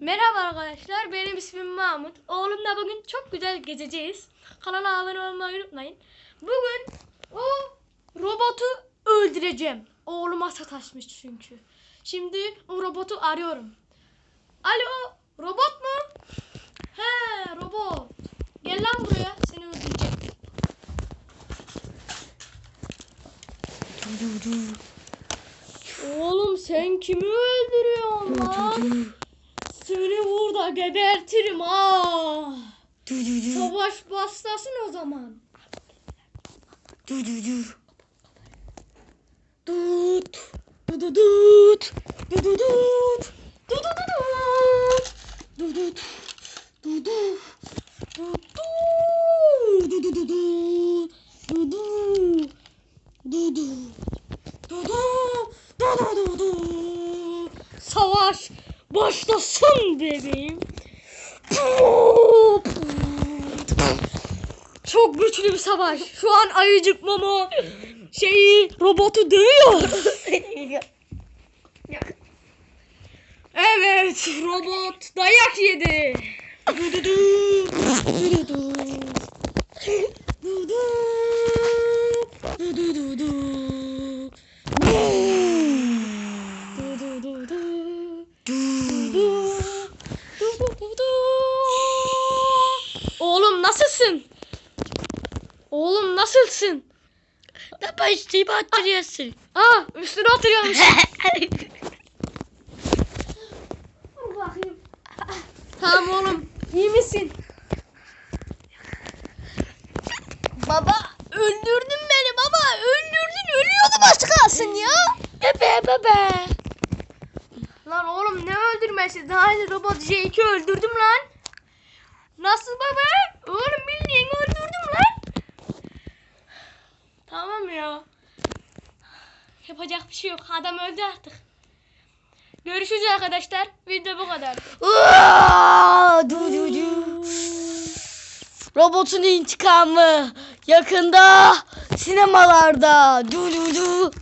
Merhaba arkadaşlar, benim ismim Mahmut. Oğlumla bugün çok güzel gezeceğiz. Kanala abone olmayı unutmayın. Bugün o robotu öldüreceğim. Oğluma sataşmış çünkü. Şimdi o robotu arıyorum. Alo, robot mu? He, robot. Gel lan buraya, seni öldüreceğim. Oğlum sen kimi öldürüyorsun lan? Seni burada gebertirim ha. Savaş başlasın o zaman. Dut. Dut. Dududut. Dududut. Dududut. Dudut. Dudu. Dudu. Dudududu. Dudu. Dudu. Dudu. Dudududu. Savaş başlasın bebeğim. Çok güçlü bir savaş. Şu an ayıcık Momo şeyi robotu dövüyor. Evet robot dayak yedi. Nasılsın? Oğlum nasılsın? Ne başlayıp attırıyorsun? Aa üstüne oturuyormuş. Dur bakayım. Tamam oğlum. iyi misin? baba öldürdün beni baba öldürdün ölüyordum az kalsın ya. Bebe bebe. Lan oğlum ne öldürmesi? Daha önce robot J2 öldürdüm lan. Nasıl baba? Oğlum bildiğin öldürdüm lan. Tamam ya. Yapacak bir şey yok. Adam öldü artık. Görüşürüz arkadaşlar. Video bu kadar. Du du du. Robotun intikamı yakında sinemalarda. Du du du.